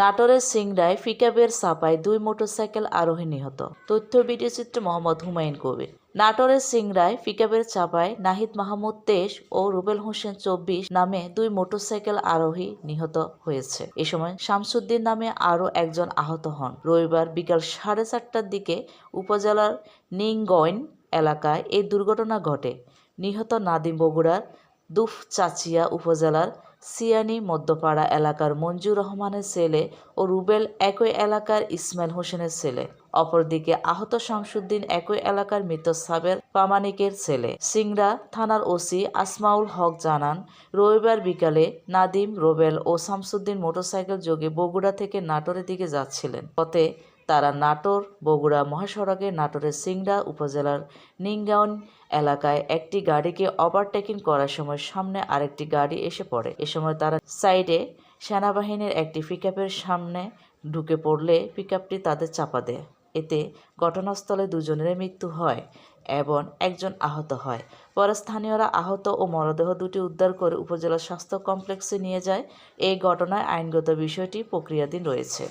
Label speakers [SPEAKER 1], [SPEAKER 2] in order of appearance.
[SPEAKER 1] নাটোরের সিংড়ায় পিকআপের চাপায় দুই মোটরসাইকেল আরোহী নিহত। তথ্য ভিডিও চিত্র মোহাম্মদ হুমায়ুন কবির। নাটোরের সিংড়ায় পিকআপের চাপায় নাহিদ মাহমুদ তেইশ ও রুবেল হোসেন চব্বিশ নামে দুই মোটরসাইকেল আরোহী নিহত হয়েছে। এ সময় শামসুদ্দিন নামে আরও একজন আহত হন। রবিবার বিকাল সাড়ে চারটার দিকে উপজেলার নিংগইন এলাকায় এই দুর্ঘটনা ঘটে। নিহত নাদিম বগুড়ার দুফচাচিয়া উপজেলার সিয়ানি মধ্যপাড়া এলাকার মঞ্জুর রহমানের ছেলে ও রুবেল একই এলাকার ইসমাইল হোসেনের ছেলে। অপরদিকে আহত শামসুদ্দিন একই এলাকার মৃত সাবের প্রামাণিকের ছেলে। সিংড়া থানার ওসি আসমাউল হক জানান, রবিবার বিকালে নাদিম, রোবেল ও শামসুদ্দিন মোটরসাইকেল যোগে বগুড়া থেকে নাটোরের দিকে যাচ্ছিলেন। পথে তারা নাটোর, বগুড়া মহাসড়কে, নাটোরের সিংড়া উপজেলার নিঙ্গাউন এলাকায় একটি গাড়িকে ওভারটেকিং করার সময় সামনে আরেকটি গাড়ি এসে পড়ে। এ সময় তারা সাইডে সেনাবাহিনীর একটি পিকআপের সামনে ঢুকে পড়লে পিকআপটি তাদের চাপা দেয়। এতে ঘটনাস্থলে দুজনের মৃত্যু হয় এবং একজন আহত হয়। পরে স্থানীয়রা আহত ও মরদেহ দুটি উদ্ধার করে উপজেলা স্বাস্থ্য কমপ্লেক্সে নিয়ে যায়। এই ঘটনায় আইনগত বিষয়টি প্রক্রিয়াধীন রয়েছে।